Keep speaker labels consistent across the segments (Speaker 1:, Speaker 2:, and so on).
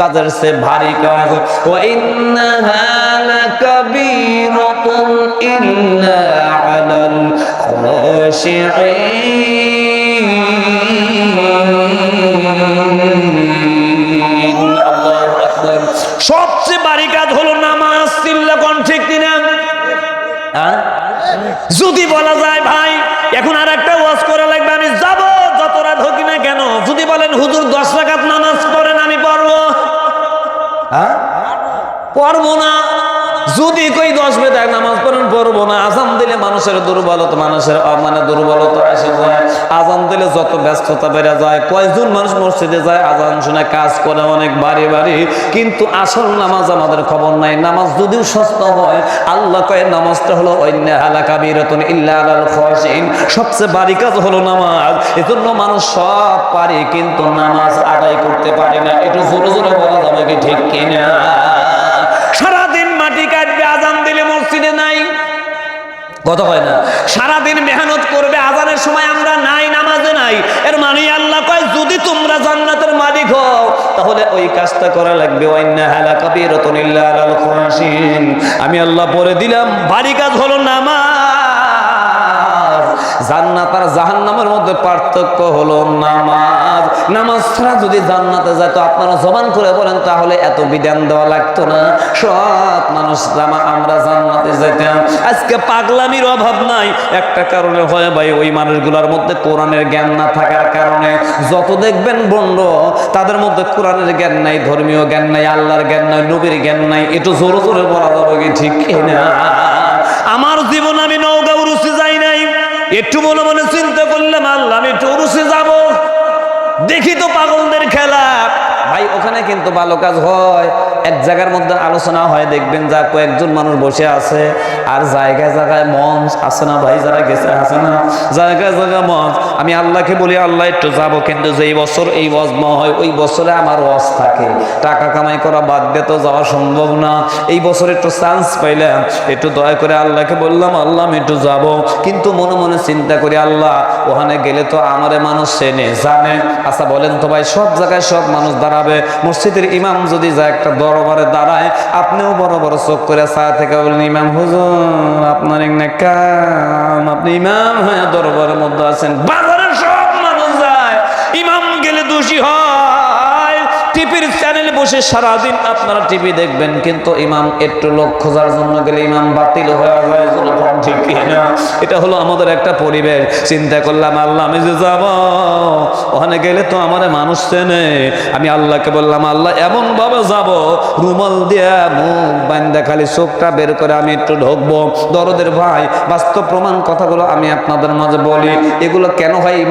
Speaker 1: কাজের সে ভারী কাজ। আকবার। সবচেয়ে ভারী কাজ হলো নামাজ ঠিক কিনা? হ্যাঁ? যদি বলা যায় ভাই, এখন আর একটা ওয়াজ করা লাগবে আমি যাব যত রাত হোক না কেন যদি বলেন হুজুর দশ রাকাত নামাজ পড়েন আমি পড়ব হ্যাঁ পড়ব না যদি কই দশ বেদাক নামাজ পড়েন না, আজান দিলে মানুষের দুর্বলতা, মানুষের মানে দুর্বলতা এসে আজান দিলে যত ব্যস্ততা বেড়ে যায় কয়জন মানুষ মসজিদে যায়, আজান শুনে কাজ করে অনেক বাড়ি বাড়ি। কিন্তু আসল নামাজ আমাদের খবর নাই। নামাজ যদিও সস্তা হয়, আল্লাহ কয় নামাজটা হলো অন্য এলাকা বিরতন ইল্লা আলাল খাশিন সবচেয়ে বাড়ি কাজ হলো নামাজ। এজন্য মানুষ সব পারে, কিন্তু নামাজ আদায় করতে পারে না। একটু জোরে জোরে বলা যাবে কি ঠিক কিনা সারাদিন মাটি কাটবে আজান দিলে মসজিদে নাই কথা হয় না। সারাদিন মেহনত করবে, আজানের সময় আমরা নাই, নামাজে নাই। এর মানে আল্লাহ কয়, যদি তোমরা জান্নাতের মালিক হও, তাহলে ওই কাজটা করা লাগবে। আমি আল্লাহ বলে দিলাম ভারী কাজ হলো নামাজ। জান্নাত আর জাহান্নামের মধ্যে পার্থক্য হলো নামাজ। নামাজ ছাড়া যদি জান্নাতে যায়, তো আপনারা জবান করে বলেন, তাহলে এত বিধান দেওয়া লাগতো না। সব মানুষ জামা, আমরা জান্নাতে যেতাম আজকে পাগলামির অভাব নাই। একটা কারণে হয় ভাই, ওই মানুষগুলোর মধ্যে কোরআনের জ্ঞান না থাকার কারণে। যত দেখবেন বন্ড তাদের মধ্যে কোরআনের জ্ঞান নাই, ধর্মীয় জ্ঞান নাই, আল্লাহর জ্ঞান নাই, নবীর জ্ঞান নাই। একটু জোরে জোরে বলা যাবে কি ঠিক না আমার জীবন আমি একটু মনে মনে চিন্তা করলাম আল্লাহ আমি একটু উরুসে যাব। দেখি তো পাগলদের খেলা। ভাই, ওখানে কিন্তু ভালো কাজ হয়। এক জায়গার মধ্যে আলোচনা হয়, দেখবেন যা কয়েকজন মানুষ বসে আছে, আর জায়গায় জায়গায় মঞ্চ আছে না ভাই, যারা গেছে আছে না? জায়গায় জায়গায় মঞ্চ। আমি আল্লাহকে বলি, আল্লাহ, একটু যাব কিন্তু যেই বছর এই ওয়াজমা হয়, ওই বছরে আমার ওয়াজ থাকে। টাকা কামাই করা বাদ দিয়ে তো যাওয়া সম্ভব না। এই বছর একটু চান্স পাইলাম, একটু দয়া করে আল্লাহকে বললাম, আল্লাহ, আমি একটু যাব। কিন্তু মনে মনে চিন্তা করি, আল্লাহ, ওখানে গেলে তো আমারে মানুষ চেনে, জানে। আচ্ছা বলেন তো ভাই, সব জায়গায় সব মানুষ দাঁড়াবে মসজিদের ইমাম যদি যায় একটা দরবারে দাঁড়ায়, আপনিও বড় বড় চোখ করে চা থেকে বলেন ইমাম হুজুর, আপনার এক কাম। আপনি ইমাম হয়ে দরবারের মধ্যে আছেন। বাজারে বসে সারাদিন আপনারা টিভি দেখবেন, কিন্তু ইমাম একটু লোক খোঁজার জন্য গেলে ইমাম বাতিল হয়ে এটা হলো আমাদের একটা পরিবেশ। চিন্তা করলাম, আল্লাহ আমি যে যাব? ওখানে গেলে তো আমার মানুষ চেনে। আমি আল্লাহকে বললাম, আল্লাহ এমন ভাবে যাব, রুমাল দিয়া মুখ বান্দা খালি চোখটা বের করে আমি একটু ঢুকবো। দরদের ভাই, বাস্তব প্রমাণ কথাগুলো আমি আপনাদের মাঝে বলি। এগুলো কেন হয় এই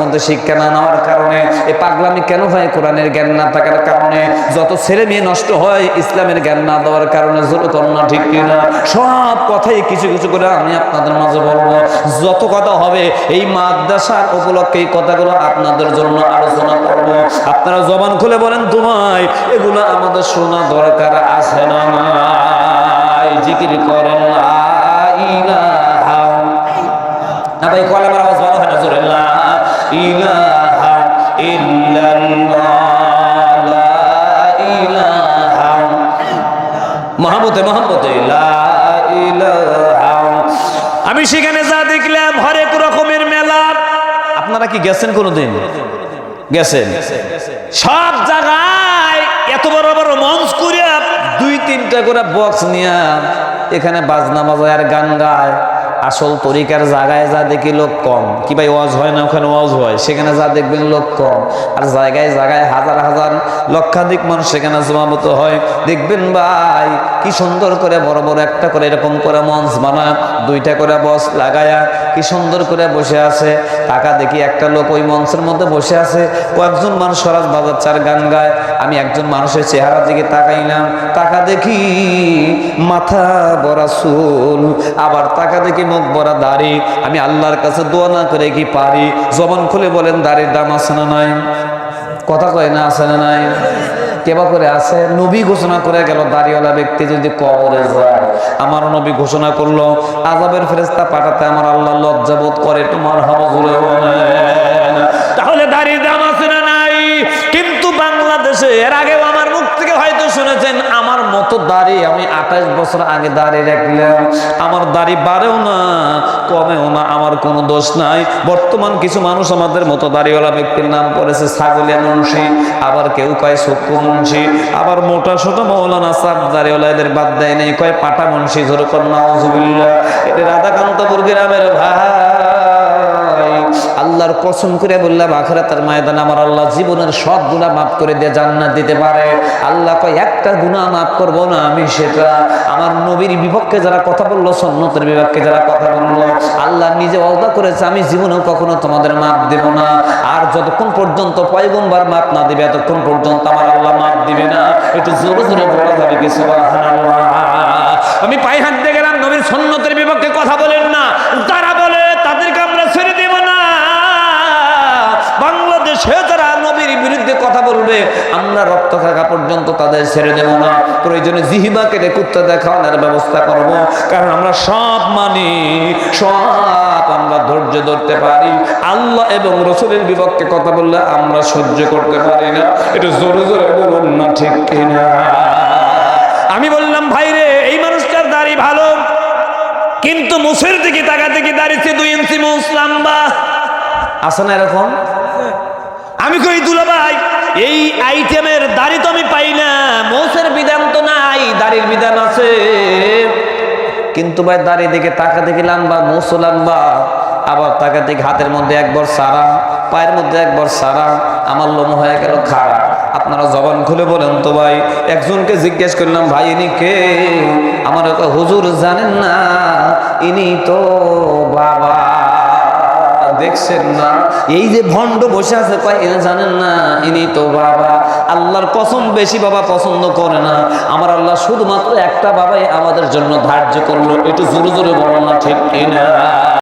Speaker 1: মধ্যে শিক্ষা না নেওয়ার কারণে? এই পাগলামি কেন হয় কোরআনের জ্ঞান না থাকার কারণে? যত ছেলে মেয়ে নষ্ট হয়, ইসলামের জ্ঞান না দেওয়ার কারণে জোর না, ঠিক কিনা? সব কথাই কিছু কিছু করে আমি আপনাদের মাঝে বলব। যত কথা হবে, এই মাদ্রাসার উপলক্ষে এই কথাগুলো আপনাদের জন্য আলোচনা করব। আপনারা জবান খুলে বলেন, তোমায় এগুলো আমাদের শোনা দরকার আছে না? জিকির করেন না ভাই, কলামের আওয়াজ ভালো হয় না জোরে? লা মহাবতে ইলাহা। আমি সেখানে যা দেখলাম, হরেক রকমের মেলা। আপনারা কি গেছেন কোনোদিন? গেছেন। সব জায়গায় এত বড় বড় মঞ্চ করে দুই তিনটা করে বক্স নিয়ে এখানে বাজনা বাজায় আর গান গায়। আসল তরিকার জায়গায় যা দেখি লোক কম। কি ভাই ওয়াজ হয় না? ওখানে ওয়াজ হয়। সেখানে যা দেখবেন লোক কম। আর জায়গায় জায়গায় হাজার হাজার, লক্ষাধিক মানুষ সেখানে জমাবত হয়। দেখবেন ভাই, কি সুন্দর করে বড় বড় একটা করে এরকম করে মঞ্চ বানায়। দুইটা করে বস লাগায়া কি সুন্দর করে বসে আছে। টাকা দেখি একটা লোক ওই মঞ্চের মধ্যে বসে আছে। কয়েকজন মানুষ সরাজ আর গান গায়। আমি একজন মানুষের চেহারা দিকে তাকাইলাম। টাকা দেখি মাথা বড়া চুল। আবার টাকা দেখি মুখ বড়া দাড়ি। আমি আল্লাহর কাছে দোয়া না করে কি পারি? জবান খুলে বলেন, দাড়ির দাম আছে না নাই? কথা কয় না, আছে না নাই? কেবা করে আছে, নবী ঘোষণা করে গেল, দাড়িওয়ালা ব্যক্তি যদি কবরে যায়, আমার নবী ঘোষণা করল আজাবের ফেরেস্তা পাঠাতে আমার আল্লাহ লজ্জাবোধ করে, তোমার হবজুরে তাহলে দাড়ি দাম আছে না নাই? কিন্তু বাংলাদেশে, এর আগেও আমার মুখ থেকে হয়তো শুনেছেন, আমার মতো দাড়ি আমি আঠাশ বছর আগে দাঁড়িয়ে রাখলাম আমার দাড়ি বাড়েও না, কমেও না, আমার কোনো দোষ নাই। বর্তমান কিছু মানুষ আমাদের মতো দাড়িওয়ালা ব্যক্তির নাম করেছে ছাগলিয়া মুন্সি, আবার কেউ কয় সক্কু মুন্সি, আবার মোটা সোটা মৌলানা সাপ দাড়িওয়ালা এদের বাদ দেয় নেই, কয় পাটা মুন্সি ধরে কন্যা এটা রাধাকান্তপুর গ্রামের ভাই। আল্লাহর কসম করে বললাম, আখরাতের ময়দান আমার আল্লাহ জীবনের সব গুণা মাফ করে দিয়ে জান্নাত দিতে পারে। আল্লাহ কয়, একটা গুণা মাফ করব না আমি, সেটা আমার নবীর বিপক্ষে যারা কথা বলল সন্ন্যতের বিপক্ষে যারা কথা বলল, আল্লাহ নিজে ওয়াদা করেছে, আমি জীবনেও কখনো তোমাদের মাপ দেব না। আর যতক্ষণ পর্যন্ত পয়গম্বার মাপ না দিবে, এতক্ষণ পর্যন্ত আমার আল্লাহ মাপ দিবে না। একটু জোরে জোরে বলা যাবে কি, সুবহানাল্লাহ। আমি পায়ে দিয়ে গেলাম, নবীর সন্ন্যতের বিপক্ষে বলবে আমরা রক্ত থাকা পর্যন্ত তাদের ছেড়ে দেব না। প্রয়োজনে জিহিবা কেটে কুত্তা দেখানোর ব্যবস্থা করব। কারণ আমরা সব মানি, সব আমরা ধৈর্য ধরতে পারি। আল্লাহ এবং রসুলের বিপক্ষে কথা বললে আমরা সহ্য করতে পারি না। একটু জোরে জোরে বলুন না ঠিক কিনা? আমি বললাম ভাই রে এই মানুষটার দাড়ি ভালো। কিন্তু মুসের দিকে তাকাতে কি দাঁড়িয়েছে দুই ইঞ্চি মুস লম্বা? আছে না এরকম? আমি কই দুলা ভাই এই আইটেমের দাড়ি তো আমি পাই না মৌসের বিধান তো নাই দাড়ির বিধান আছে। কিন্তু ভাই, দাড়ি দিকে তাকা দেখি লম্বা, মৌসু লম্বা, আবার তাকা দেখি হাতের মধ্যে একবার সারা, পায়ের মধ্যে একবার সারা, আমার লোম হয়ে গেল খারাপ আপনারা জবান খুলে বলেন তো ভাই, একজনকে জিজ্ঞেস করলাম, ভাই, ইনি কে? আমার হুজুর জানেন না, ইনি তো বাবা। দেখছেন না? এই যে ভণ্ড বসে আছে, কয় জানেন না, ইনি তো বাবা। আল্লাহর কসম বেশি বাবা পছন্দ করে না। আমার আল্লাহ শুধুমাত্র একটা বাবাই আমাদের জন্য ধার্য করল। একটু জোরে জোরে বলো না, ঠিক কিনা?